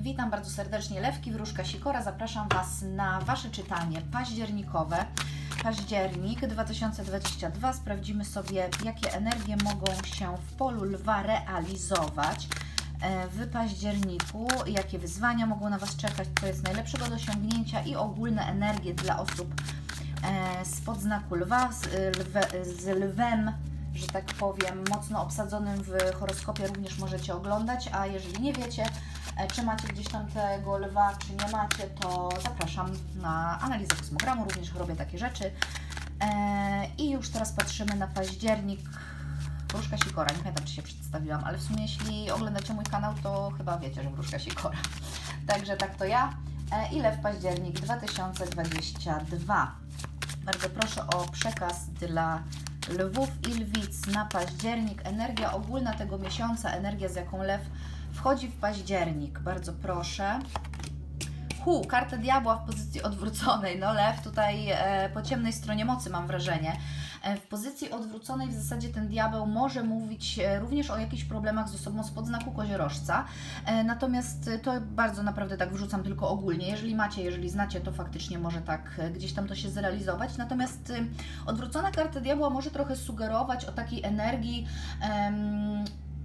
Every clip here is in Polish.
Witam bardzo serdecznie, Lewki Wróżka Sikora. Zapraszam Was na Wasze czytanie październikowe. Październik 2022. Sprawdzimy sobie, jakie energie mogą się w polu lwa realizować e, w październiku, jakie wyzwania mogą na Was czekać, co jest najlepszego do osiągnięcia i ogólne energie dla osób e, spod znaku lwa, z, lwe, z lwem że tak powiem, mocno obsadzonym w horoskopie również możecie oglądać, a jeżeli nie wiecie, czy macie gdzieś tam tego lwa, czy nie macie, to zapraszam na analizę kosmogramu, również robię takie rzeczy. E, I już teraz patrzymy na październik. Wróżka Sikora, nie pamiętam czy się przedstawiłam, ale w sumie jeśli oglądacie mój kanał, to chyba wiecie, że Wróżka Sikora. Także tak to ja. E, Ile w październik 2022? Bardzo proszę o przekaz dla lwów i lwic na październik. Energia ogólna tego miesiąca, energia z jaką lew wchodzi w październik. Bardzo proszę. Hu, karta diabła w pozycji odwróconej. No lew tutaj e, po ciemnej stronie mocy mam wrażenie. E, w pozycji odwróconej w zasadzie ten diabeł może mówić e, również o jakichś problemach z osobą spod znaku koziorożca. E, natomiast e, to bardzo naprawdę tak wrzucam tylko ogólnie. Jeżeli macie, jeżeli znacie, to faktycznie może tak e, gdzieś tam to się zrealizować. Natomiast e, odwrócona karta diabła może trochę sugerować o takiej energii. em,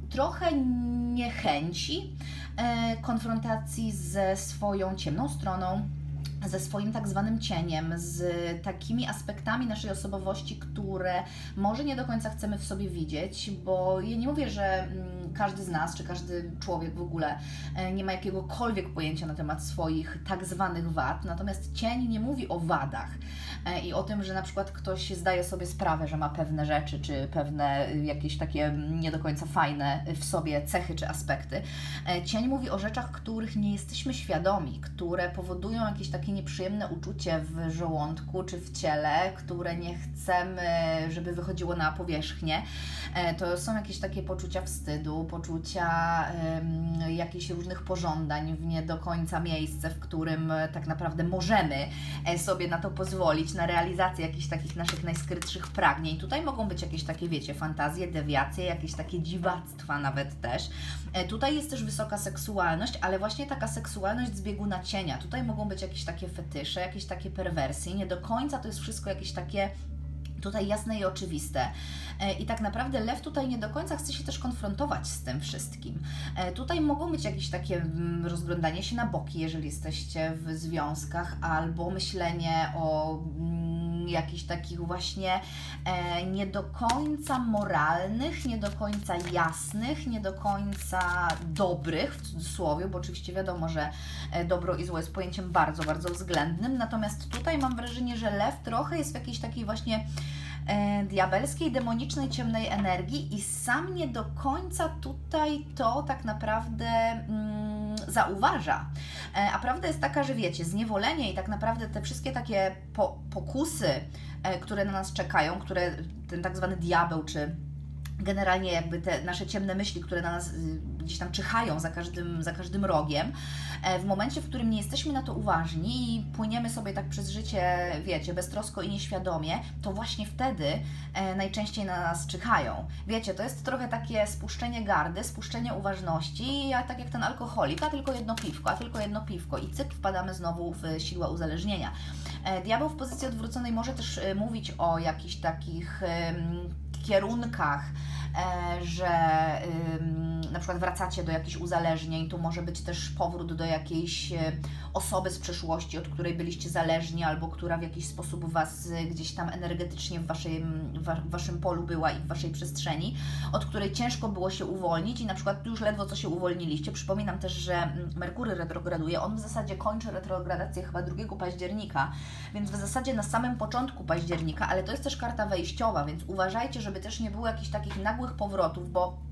trochę niechęci e, konfrontacji ze swoją ciemną stroną, ze swoim tak zwanym cieniem, z takimi aspektami naszej osobowości, które może nie do końca chcemy w sobie widzieć, bo ja nie mówię, że mm, każdy z nas, czy każdy człowiek w ogóle e, nie ma jakiegokolwiek pojęcia na temat swoich tak zwanych wad, natomiast cień nie mówi o wadach e, i o tym, że na przykład ktoś zdaje sobie sprawę, że ma pewne rzeczy, czy pewne y, jakieś takie mm, nie do końca fajne w sobie cechy czy aspekty. E, Cień mówi o rzeczach, których nie jesteśmy świadomi, które powodują jakieś takie nieprzyjemne uczucie w żołądku czy w ciele, które nie chcemy, żeby wychodziło na powierzchnię. To są jakieś takie poczucia wstydu, poczucia jakichś różnych pożądań w nie do końca miejsce, w którym e, tak naprawdę możemy e, sobie na to pozwolić, na realizację jakichś takich naszych najskrytszych pragnień. Tutaj mogą być jakieś takie, wiecie, fantazje, dewiacje, jakieś takie dziwactwa nawet też. E, Tutaj jest też wysoka seksualność, ale właśnie taka seksualność z bieguna cienia. Tutaj mogą być jakieś takie fetysze, jakieś takie perwersje. Nie do końca to jest wszystko jakieś takie tutaj jasne i oczywiste. E, I tak naprawdę lew tutaj nie do końca chce się też konfrontować z tym wszystkim. E, Tutaj mogą być jakieś takie mm, rozglądanie się na boki, jeżeli jesteście w związkach, albo myślenie o mm, jakichś takich właśnie e, nie do końca moralnych, nie do końca jasnych, nie do końca dobrych, w cudzysłowie, bo oczywiście wiadomo, że e, dobro i zło jest pojęciem bardzo, bardzo względnym. Natomiast tutaj mam wrażenie, że lew trochę jest w jakiejś takiej właśnie e, diabelskiej, demonicznej, ciemnej energii i sam nie do końca tutaj to tak naprawdę mm, zauważa. E, a prawda jest taka, że wiecie, zniewolenie i tak naprawdę te wszystkie takie po, pokusy, e, które na nas czekają, które ten tak zwany diabeł, czy generalnie jakby te nasze ciemne myśli, które na nas y, gdzieś tam czyhają za każdym, za każdym rogiem, e, w momencie, w którym nie jesteśmy na to uważni i płyniemy sobie tak przez życie, wiecie, beztrosko i nieświadomie, to właśnie wtedy e, najczęściej na nas czyhają. Wiecie, to jest trochę takie spuszczenie gardy, spuszczenie uważności, a tak jak ten alkoholik, a tylko jedno piwko, a tylko jedno piwko i cyk, wpadamy znowu w sidła uzależnienia. E, Diabeł w pozycji odwróconej może też mówić o jakichś takich kierunkach, że ym, na przykład wracacie do jakichś uzależnień, tu może być też powrót do jakiejś e, osoby z przeszłości, od której byliście zależni, albo która w jakiś sposób Was e, gdzieś tam energetycznie w waszym, wa, w waszym polu była i w Waszej przestrzeni, od której ciężko było się uwolnić i na przykład już ledwo co się uwolniliście. Przypominam też, że Merkury retrograduje, on w zasadzie kończy retrogradację chyba 2 października, więc w zasadzie na samym początku października, ale to jest też karta wejściowa, więc uważajcie, żeby też nie było jakichś takich nagłych powrotów, bo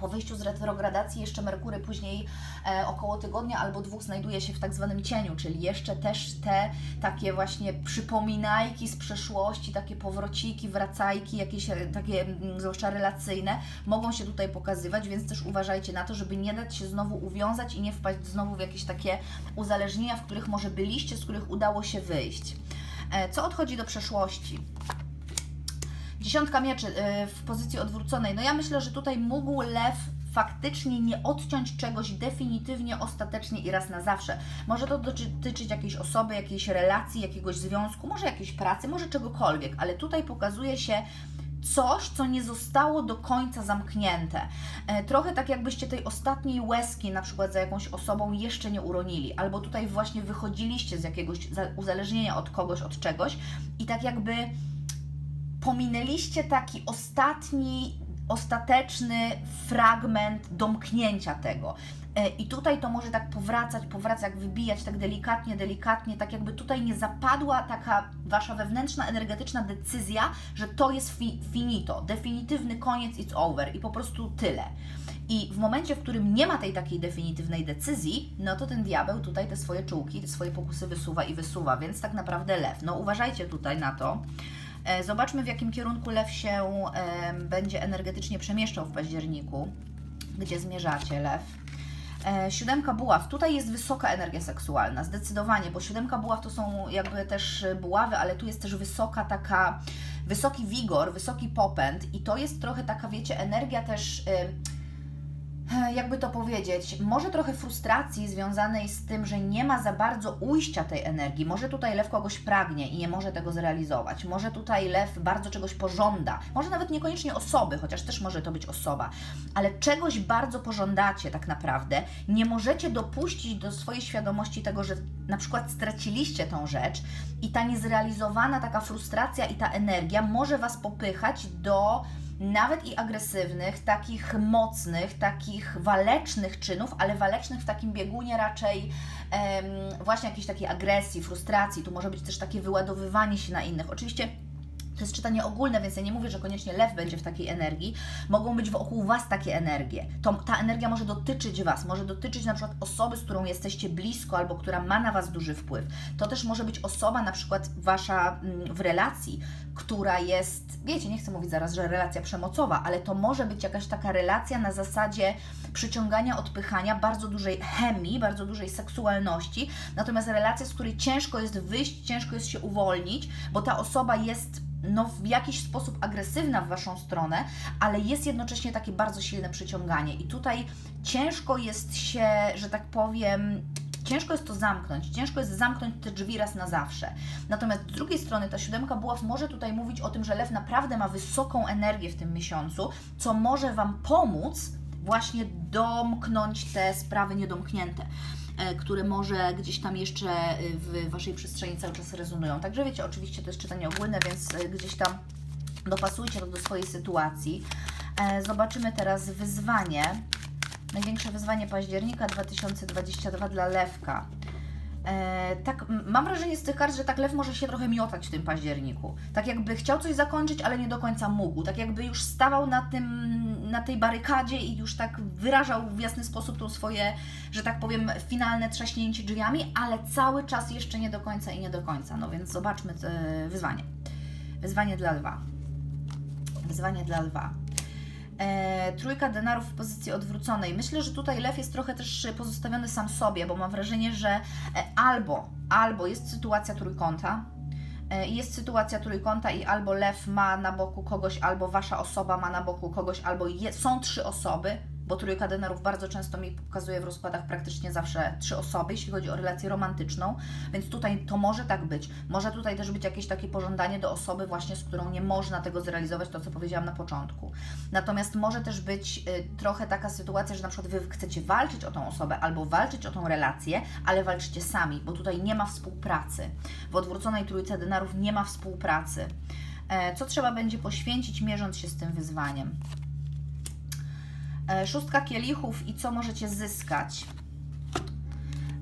po wyjściu z retrogradacji jeszcze Merkury później e, około tygodnia albo dwóch znajduje się w tak zwanym cieniu, czyli jeszcze też te takie właśnie przypominajki z przeszłości, takie powrociki, wracajki, jakieś e, takie mm, zwłaszcza relacyjne mogą się tutaj pokazywać, więc też uważajcie na to, żeby nie dać się znowu uwiązać i nie wpaść znowu w jakieś takie uzależnienia, w których może byliście, z których udało się wyjść. E, co odchodzi do przeszłości? Dziesiątka mieczy y, w pozycji odwróconej. No ja myślę, że tutaj mógł lew faktycznie nie odciąć czegoś definitywnie, ostatecznie i raz na zawsze. Może to dotyczyć jakiejś osoby, jakiejś relacji, jakiegoś związku, może jakiejś pracy, może czegokolwiek, ale tutaj pokazuje się coś, co nie zostało do końca zamknięte. E, trochę tak jakbyście tej ostatniej łezki na przykład za jakąś osobą jeszcze nie uronili, albo tutaj właśnie wychodziliście z jakiegoś uzależnienia od kogoś, od czegoś i tak jakby pominęliście taki ostatni ostateczny fragment domknięcia tego. E, I tutaj to może tak powracać, powracać, jak wybijać tak delikatnie, delikatnie, tak jakby tutaj nie zapadła taka wasza wewnętrzna, energetyczna decyzja, że to jest fi finito, definitywny koniec, it's over i po prostu tyle. I w momencie, w którym nie ma tej takiej definitywnej decyzji, no to ten diabeł tutaj te swoje czułki, te swoje pokusy wysuwa i wysuwa, więc tak naprawdę lew. No uważajcie tutaj na to. E, zobaczmy, w jakim kierunku lew się e, będzie energetycznie przemieszczał w październiku, gdzie zmierzacie lew. E, siódemka buław. Tutaj jest wysoka energia seksualna, zdecydowanie, bo siódemka buław to są jakby też buławy, ale tu jest też wysoka taka, wysoki wigor, wysoki popęd i to jest trochę taka, wiecie, energia też... Y, jakby to powiedzieć, może trochę frustracji związanej z tym, że nie ma za bardzo ujścia tej energii. Może tutaj lew kogoś pragnie i nie może tego zrealizować. Może tutaj lew bardzo czegoś pożąda. Może nawet niekoniecznie osoby, chociaż też może to być osoba, ale czegoś bardzo pożądacie tak naprawdę. Nie możecie dopuścić do swojej świadomości tego, że na przykład straciliście tą rzecz i ta niezrealizowana taka frustracja i ta energia może Was popychać do nawet i agresywnych, takich mocnych, takich walecznych czynów, ale walecznych w takim biegunie raczej um, właśnie jakiejś takiej agresji, frustracji. Tu może być też takie wyładowywanie się na innych. Oczywiście to jest czytanie ogólne, więc ja nie mówię, że koniecznie lew będzie w takiej energii. Mogą być wokół Was takie energie. To, ta energia może dotyczyć Was, może dotyczyć na przykład osoby, z którą jesteście blisko albo która ma na Was duży wpływ. To też może być osoba na przykład Wasza mm, w relacji, która jest, wiecie, nie chcę mówić zaraz, że relacja przemocowa, ale to może być jakaś taka relacja na zasadzie przyciągania, odpychania, bardzo dużej chemii, bardzo dużej seksualności, natomiast relacja, z której ciężko jest wyjść, ciężko jest się uwolnić, bo ta osoba jest no, w jakiś sposób agresywna w Waszą stronę, ale jest jednocześnie takie bardzo silne przyciąganie. I tutaj ciężko jest się, że tak powiem, ciężko jest to zamknąć, ciężko jest zamknąć te drzwi raz na zawsze. Natomiast z drugiej strony ta siódemka buław może tutaj mówić o tym, że lew naprawdę ma wysoką energię w tym miesiącu, co może Wam pomóc właśnie domknąć te sprawy niedomknięte. E, które może gdzieś tam jeszcze e, w Waszej przestrzeni cały czas rezonują. Także wiecie, oczywiście to jest czytanie ogólne, więc e, gdzieś tam dopasujcie to do swojej sytuacji. Zobaczymy teraz wyzwanie. Największe wyzwanie października 2022 dla Lewka. E, tak, mam wrażenie z tych kart, że tak lew może się trochę miotać w tym październiku. Tak jakby chciał coś zakończyć, ale nie do końca mógł. Tak jakby już stawał na, tym, na tej barykadzie i już tak wyrażał w jasny sposób to swoje, że tak powiem, finalne trzaśnięcie drzwiami, ale cały czas jeszcze nie do końca i nie do końca. No więc zobaczmy wyzwanie. Wyzwanie dla lwa. Wyzwanie dla lwa. E, trójka denarów w pozycji odwróconej. Myślę, że tutaj lew jest trochę też pozostawiony sam sobie, bo mam wrażenie, że e, albo, albo jest sytuacja trójkąta, e, jest sytuacja trójkąta i albo lew ma na boku kogoś, albo wasza osoba ma na boku kogoś, albo je, są trzy osoby, bo trójka denerów bardzo często mi pokazuje w rozkładach praktycznie zawsze trzy osoby, jeśli chodzi o relację romantyczną, więc tutaj to może tak być. Może tutaj też być jakieś takie pożądanie do osoby właśnie, z którą nie można tego zrealizować, to co powiedziałam na początku. Natomiast może też być y, trochę taka sytuacja, że na przykład Wy chcecie walczyć o tą osobę albo walczyć o tą relację, ale walczycie sami, bo tutaj nie ma współpracy. W odwróconej trójce denarów nie ma współpracy. E, co trzeba będzie poświęcić, mierząc się z tym wyzwaniem? E, szóstka kielichów i co możecie zyskać.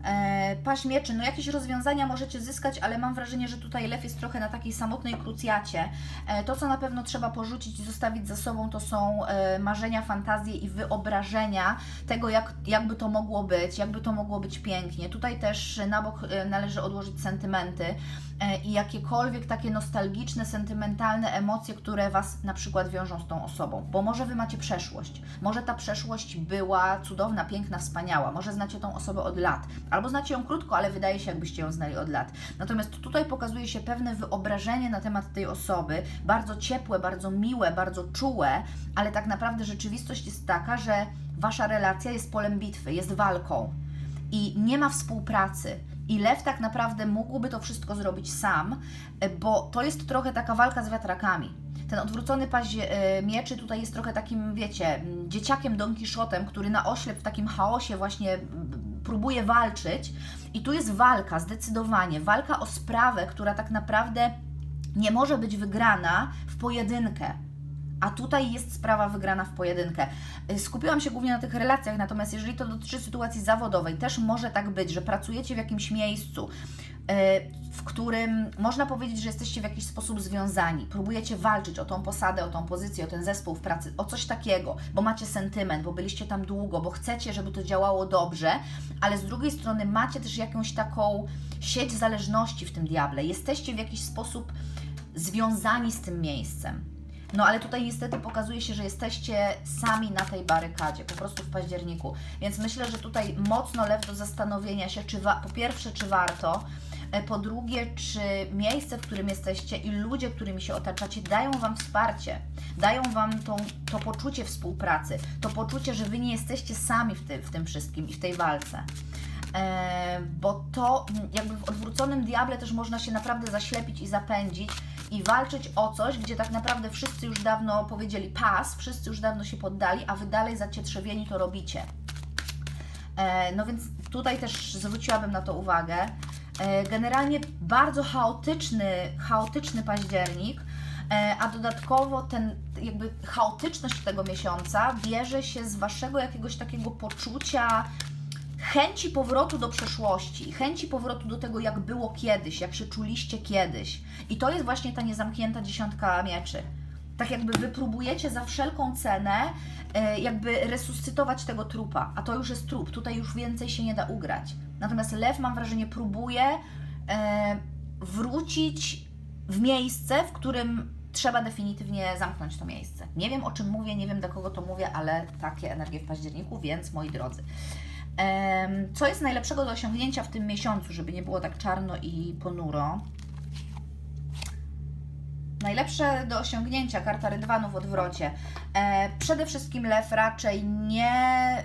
E, paść mieczy, no jakieś rozwiązania możecie zyskać, ale mam wrażenie, że tutaj lew jest trochę na takiej samotnej krucjacie. E, to, co na pewno trzeba porzucić i zostawić za sobą, to są marzenia, fantazje i wyobrażenia tego, jak, jakby to mogło być, jakby to mogło być pięknie. Tutaj też na bok należy odłożyć sentymenty i jakiekolwiek takie nostalgiczne, sentymentalne emocje, które Was na przykład wiążą z tą osobą. Bo może Wy macie przeszłość, może ta przeszłość była cudowna, piękna, wspaniała, może znacie tą osobę od lat, Albo znacie ją krótko, ale wydaje się, jakbyście ją znali od lat. Natomiast tutaj pokazuje się pewne wyobrażenie na temat tej osoby, bardzo ciepłe, bardzo miłe, bardzo czułe, ale tak naprawdę rzeczywistość jest taka, że wasza relacja jest polem bitwy, jest walką i nie ma współpracy. I lew tak naprawdę mógłby to wszystko zrobić sam, bo to jest trochę taka walka z wiatrakami. Ten odwrócony paź e, mieczy tutaj jest trochę takim, wiecie, dzieciakiem Don Quixotem, który na oślep w takim chaosie właśnie próbuje walczyć. I tu jest walka, zdecydowanie. Walka o sprawę, która tak naprawdę nie może być wygrana w pojedynkę. A tutaj jest sprawa wygrana w pojedynkę. Y, Skupiłam się głównie na tych relacjach, natomiast jeżeli to dotyczy sytuacji zawodowej, też może tak być, że pracujecie w jakimś miejscu, w którym można powiedzieć, że jesteście w jakiś sposób związani. Próbujecie walczyć o tą posadę, o tą pozycję, o ten zespół w pracy, o coś takiego, bo macie sentyment, bo byliście tam długo, bo chcecie, żeby to działało dobrze, ale z drugiej strony macie też jakąś taką sieć zależności w tym diable. Jesteście w jakiś sposób związani z tym miejscem. No ale tutaj niestety pokazuje się, że jesteście sami na tej barykadzie, po prostu w październiku. Więc myślę, że tutaj mocno lew do zastanowienia się, czy po pierwsze, czy warto, e, po drugie, czy miejsce, w którym jesteście i ludzie, którymi się otaczacie, dają Wam wsparcie, dają Wam tą, to poczucie współpracy, to poczucie, że Wy nie jesteście sami w, ty, w tym wszystkim i w tej walce. E, bo to jakby w odwróconym diable też można się naprawdę zaślepić i zapędzić i walczyć o coś, gdzie tak naprawdę wszyscy już dawno powiedzieli pas, wszyscy już dawno się poddali, a Wy dalej zacietrzewieni to robicie. E, No więc tutaj też zwróciłabym na to uwagę. E, Generalnie bardzo chaotyczny, chaotyczny październik, e, a dodatkowo ten jakby chaotyczność tego miesiąca bierze się z Waszego jakiegoś takiego poczucia chęci powrotu do przeszłości, chęci powrotu do tego, jak było kiedyś, jak się czuliście kiedyś. I to jest właśnie ta niezamknięta dziesiątka mieczy. Tak jakby wy próbujecie za wszelką cenę e, jakby resuscytować tego trupa, a to już jest trup, tutaj już więcej się nie da ugrać. Natomiast lew, mam wrażenie, próbuje e, wrócić w miejsce, w którym trzeba definitywnie zamknąć to miejsce. Nie wiem o czym mówię, nie wiem do kogo to mówię, ale takie energie w październiku, więc moi drodzy. Co jest najlepszego do osiągnięcia w tym miesiącu, żeby nie było tak czarno i ponuro? Najlepsze do osiągnięcia, karta rydwanu w odwrocie. E, przede wszystkim lew raczej nie.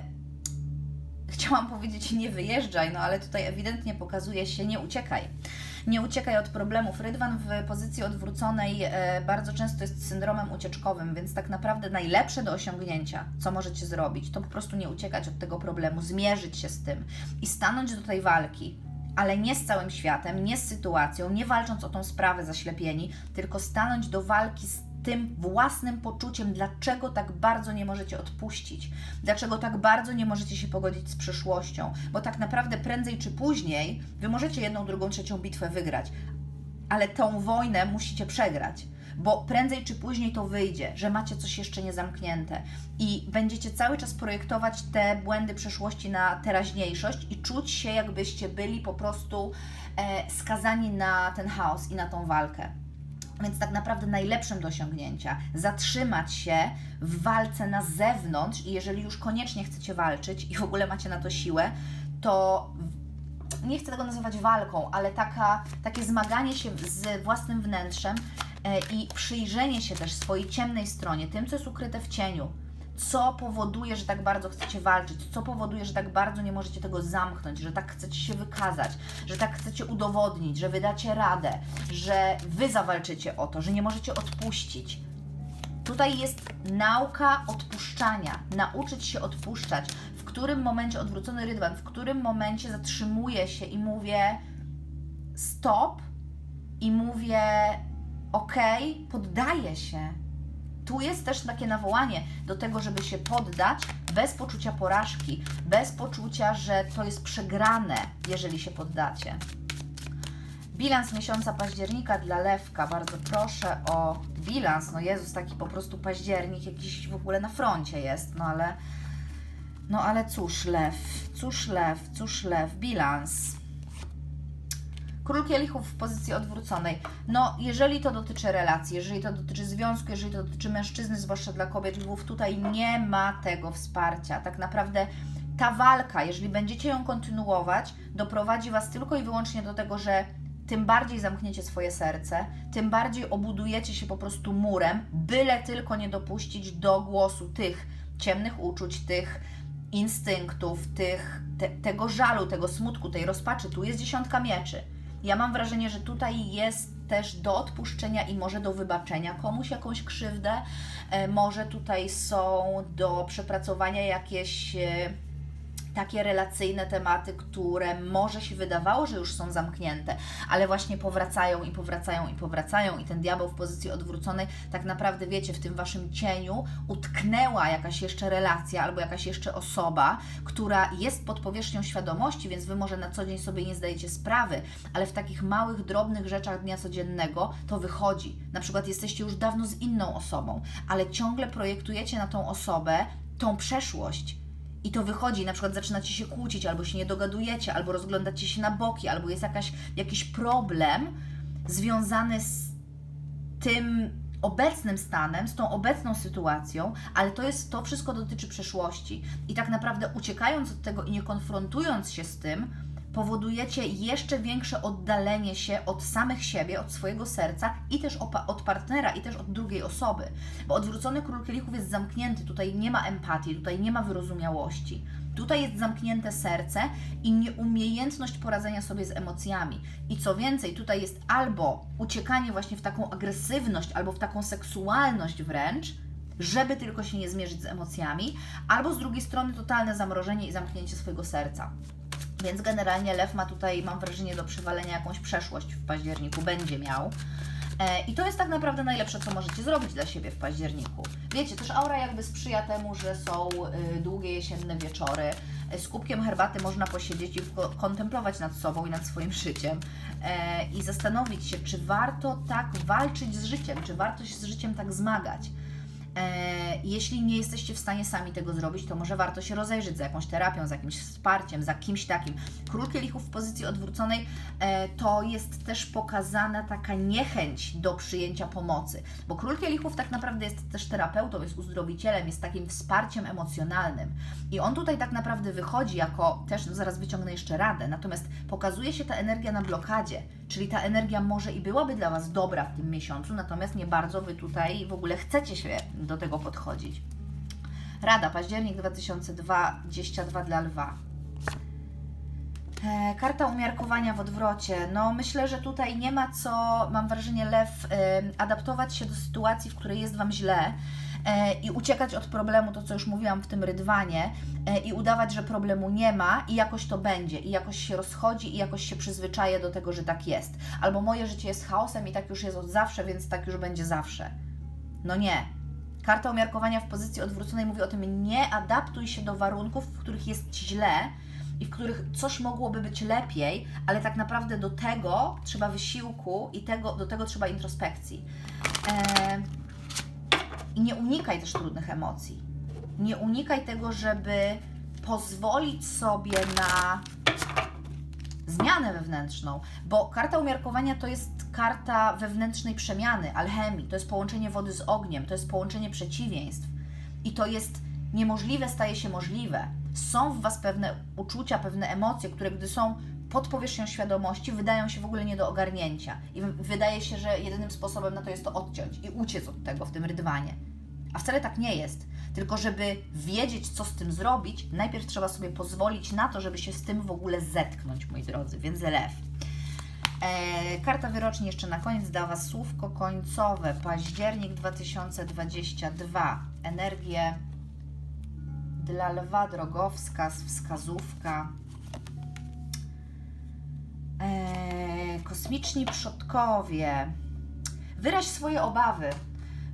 Chciałam powiedzieć nie wyjeżdżaj, no ale tutaj ewidentnie pokazuje się nie uciekaj. Nie uciekaj od problemów. Rydwan w pozycji odwróconej e, bardzo często jest syndromem ucieczkowym, więc tak naprawdę najlepsze do osiągnięcia, co możecie zrobić, to po prostu nie uciekać od tego problemu, zmierzyć się z tym i stanąć do tej walki, ale nie z całym światem, nie z sytuacją, nie walcząc o tą sprawę zaślepieni, tylko stanąć do walki z tym własnym poczuciem, dlaczego tak bardzo nie możecie odpuścić, dlaczego tak bardzo nie możecie się pogodzić z przyszłością, bo tak naprawdę prędzej czy później wy możecie jedną, drugą, trzecią bitwę wygrać, ale tą wojnę musicie przegrać. Bo prędzej czy później to wyjdzie, że macie coś jeszcze niezamknięte i będziecie cały czas projektować te błędy przeszłości na teraźniejszość i czuć się, jakbyście byli po prostu e, skazani na ten chaos i na tą walkę. Więc tak naprawdę najlepszym do osiągnięcia zatrzymać się w walce na zewnątrz i jeżeli już koniecznie chcecie walczyć i w ogóle macie na to siłę, to nie chcę tego nazywać walką, ale taka, takie zmaganie się z własnym wnętrzem e, i przyjrzenie się też swojej ciemnej stronie, tym, co jest ukryte w cieniu. Co powoduje, że tak bardzo chcecie walczyć? Co powoduje, że tak bardzo nie możecie tego zamknąć, że tak chcecie się wykazać, że tak chcecie udowodnić, że wydacie radę, że wy zawalczycie o to, że nie możecie odpuścić. Tutaj jest nauka odpuszczania, nauczyć się odpuszczać. W którym momencie odwrócony rydwan, w którym momencie zatrzymuję się i mówię stop i mówię ok, poddaję się. Tu jest też takie nawołanie do tego, żeby się poddać bez poczucia porażki, bez poczucia, że to jest przegrane, jeżeli się poddacie. Bilans miesiąca października dla Lewka. Bardzo proszę o bilans. No Jezus, taki po prostu październik jakiś w ogóle na froncie jest, no ale no ale cóż, lew, cóż lew, cóż lew, bilans. Król kielichów w pozycji odwróconej. No, jeżeli to dotyczy relacji, jeżeli to dotyczy związku, jeżeli to dotyczy mężczyzny, zwłaszcza dla kobiet lwów, tutaj nie ma tego wsparcia. Tak naprawdę ta walka, jeżeli będziecie ją kontynuować, doprowadzi Was tylko i wyłącznie do tego, że tym bardziej zamkniecie swoje serce, tym bardziej obudujecie się po prostu murem, byle tylko nie dopuścić do głosu tych ciemnych uczuć, tych instynktów, tych, te, tego żalu, tego smutku, tej rozpaczy. Tu jest dziesiątka mieczy. Ja mam wrażenie, że tutaj jest też do odpuszczenia i może do wybaczenia komuś jakąś krzywdę. E, może tutaj są do przepracowania jakieś e, takie relacyjne tematy, które może się wydawało, że już są zamknięte, ale właśnie powracają i powracają i powracają i ten diabeł w pozycji odwróconej tak naprawdę, wiecie, w tym Waszym cieniu utknęła jakaś jeszcze relacja albo jakaś jeszcze osoba, która jest pod powierzchnią świadomości, więc Wy może na co dzień sobie nie zdajecie sprawy, ale w takich małych, drobnych rzeczach dnia codziennego to wychodzi. Na przykład jesteście już dawno z inną osobą, ale ciągle projektujecie na tą osobę tą przeszłość, i to wychodzi, na przykład zaczynacie się kłócić, albo się nie dogadujecie, albo rozglądacie się na boki, albo jest jakaś, jakiś problem związany z tym obecnym stanem, z tą obecną sytuacją, ale to jest, to wszystko dotyczy przeszłości. I tak naprawdę uciekając od tego i nie konfrontując się z tym, powodujecie jeszcze większe oddalenie się od samych siebie, od swojego serca i też od partnera, i też od drugiej osoby. Bo odwrócony król kielichów jest zamknięty, tutaj nie ma empatii, tutaj nie ma wyrozumiałości. Tutaj jest zamknięte serce i nieumiejętność poradzenia sobie z emocjami. I co więcej, tutaj jest albo uciekanie właśnie w taką agresywność, albo w taką seksualność wręcz, żeby tylko się nie zmierzyć z emocjami, albo z drugiej strony totalne zamrożenie i zamknięcie swojego serca. Więc generalnie lew ma tutaj, mam wrażenie, do przywalenia jakąś przeszłość w październiku, będzie miał. E, I to jest tak naprawdę najlepsze, co możecie zrobić dla siebie w październiku. Wiecie, też aura jakby sprzyja temu, że są y, długie jesienne wieczory. E, z kubkiem herbaty można posiedzieć i kontemplować nad sobą i nad swoim życiem e, i zastanowić się, czy warto tak walczyć z życiem, czy warto się z życiem tak zmagać. E, jeśli nie jesteście w stanie sami tego zrobić, to może warto się rozejrzeć za jakąś terapią, za jakimś wsparciem, za kimś takim. Król kielichów w pozycji odwróconej e, to jest też pokazana taka niechęć do przyjęcia pomocy, bo król kielichów tak naprawdę jest też terapeutą, jest uzdrowicielem, jest takim wsparciem emocjonalnym. I on tutaj tak naprawdę wychodzi jako, też zaraz wyciągnę jeszcze radę, natomiast pokazuje się ta energia na blokadzie, czyli ta energia może i byłaby dla Was dobra w tym miesiącu, natomiast nie bardzo Wy tutaj w ogóle chcecie się do tego podchodzić. Rada, październik 2022 dla Lwa. E, karta umiarkowania w odwrocie. No, myślę, że tutaj nie ma co, mam wrażenie, lew, adaptować się do sytuacji, w której jest Wam źle i uciekać od problemu, to co już mówiłam w tym rydwanie, e, i udawać, że problemu nie ma i jakoś to będzie, i jakoś się rozchodzi, i jakoś się przyzwyczaje do tego, że tak jest. Albo moje życie jest chaosem i tak już jest od zawsze, więc tak już będzie zawsze. No nie. Karta umiarkowania w pozycji odwróconej mówi o tym, nie adaptuj się do warunków, w których jest źle, i w których coś mogłoby być lepiej, ale tak naprawdę do tego trzeba wysiłku i tego, do tego trzeba introspekcji. E, I nie unikaj też trudnych emocji. Nie unikaj tego, żeby pozwolić sobie na zmianę wewnętrzną, bo karta umiarkowania to jest karta wewnętrznej przemiany, alchemii, to jest połączenie wody z ogniem, to jest połączenie przeciwieństw i to jest niemożliwe staje się możliwe. Są w Was pewne uczucia, pewne emocje, które gdy są pod powierzchnią świadomości, wydają się w ogóle nie do ogarnięcia. I wydaje się, że jedynym sposobem na to jest to odciąć i uciec od tego w tym rydwanie. A wcale tak nie jest. Tylko, żeby wiedzieć, co z tym zrobić, najpierw trzeba sobie pozwolić na to, żeby się z tym w ogóle zetknąć, moi drodzy. Więc lew. E, karta wyrocznie jeszcze na koniec da Was słówko końcowe. Październik 2022. Energię dla lwa drogowskaz, wskazówka. Eee, kosmiczni przodkowie. Wyraź swoje obawy.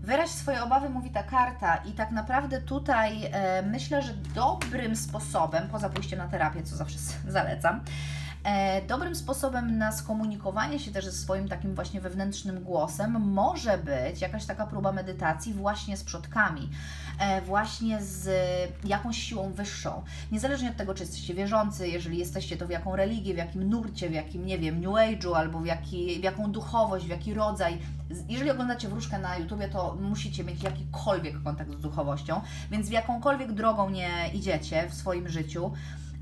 Wyraź swoje obawy, mówi ta karta, i tak naprawdę tutaj e, myślę, że dobrym sposobem, poza pójściem na terapię, co zawsze zalecam, E, dobrym sposobem na skomunikowanie się też ze swoim takim właśnie wewnętrznym głosem może być jakaś taka próba medytacji właśnie z przodkami, e, właśnie z jakąś siłą wyższą. Niezależnie od tego, czy jesteście wierzący, jeżeli jesteście to w jaką religię, w jakim nurcie, w jakim, nie wiem, New Age'u albo w, jaki, w jaką duchowość, w jaki rodzaj. Jeżeli oglądacie wróżkę na YouTubie, to musicie mieć jakikolwiek kontakt z duchowością, więc w jakąkolwiek drogą nie idziecie w swoim życiu,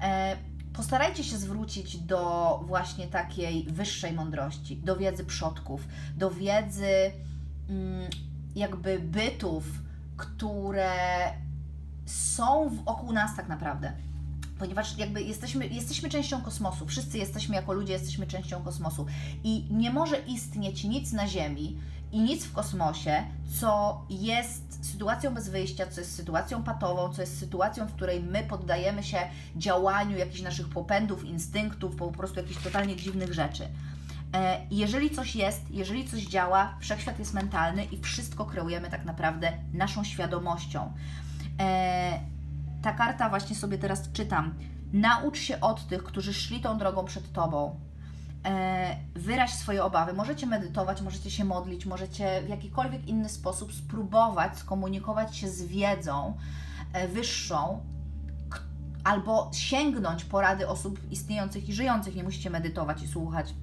e, postarajcie się zwrócić do właśnie takiej wyższej mądrości, do wiedzy przodków, do wiedzy mm, jakby bytów, które są wokół nas tak naprawdę. Ponieważ jakby jesteśmy, jesteśmy częścią kosmosu, wszyscy jesteśmy jako ludzie, jesteśmy częścią kosmosu i nie może istnieć nic na Ziemi i nic w kosmosie, co jest sytuacją bez wyjścia, co jest sytuacją patową, co jest sytuacją, w której my poddajemy się działaniu jakichś naszych popędów, instynktów, po prostu jakichś totalnie dziwnych rzeczy. E, Jeżeli coś jest, jeżeli coś działa, wszechświat jest mentalny i wszystko kreujemy tak naprawdę naszą świadomością. E, ta karta właśnie sobie teraz czytam. Naucz się od tych, którzy szli tą drogą przed tobą. E, wyraź swoje obawy. Możecie medytować, możecie się modlić, możecie w jakikolwiek inny sposób spróbować skomunikować się z wiedzą e, wyższą, albo sięgnąć porady osób istniejących i żyjących. Nie musicie medytować i słuchać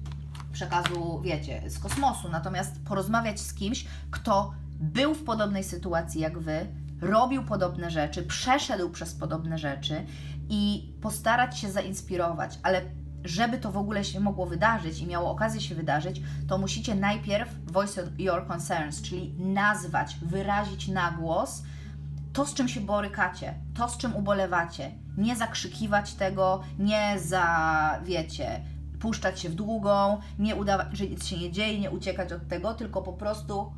przekazu, wiecie, z kosmosu, natomiast porozmawiać z kimś, kto był w podobnej sytuacji jak wy, robił podobne rzeczy, przeszedł przez podobne rzeczy i postarać się zainspirować, ale żeby to w ogóle się mogło wydarzyć i miało okazję się wydarzyć, to musicie najpierw voice your concerns, czyli nazwać, wyrazić na głos to, z czym się borykacie, to, z czym ubolewacie. Nie zakrzykiwać tego, nie za, wiecie, puszczać się w długą, nie udawać, że nic się nie dzieje, nie uciekać od tego, tylko po prostu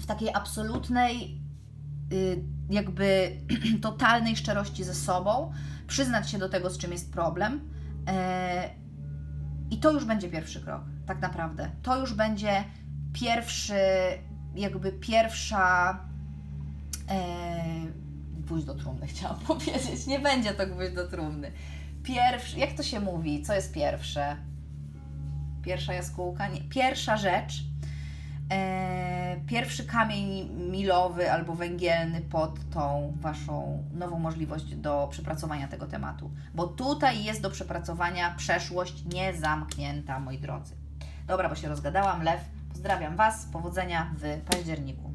w takiej absolutnej, y, jakby totalnej szczerości ze sobą, przyznać się do tego, z czym jest problem. E, I to już będzie pierwszy krok, tak naprawdę. To już będzie pierwszy, jakby pierwsza e, gwóźdź do trumny, chciałam powiedzieć. Nie będzie to gwóźdź do trumny. Pierwszy, jak to się mówi? Co jest pierwsze? Pierwsza jaskółka? Nie. Pierwsza rzecz, pierwszy kamień milowy albo węgielny pod tą Waszą nową możliwość do przepracowania tego tematu. Bo tutaj jest do przepracowania przeszłość niezamknięta, moi drodzy. Dobra, bo się rozgadałam. Lew, pozdrawiam Was. Powodzenia w październiku.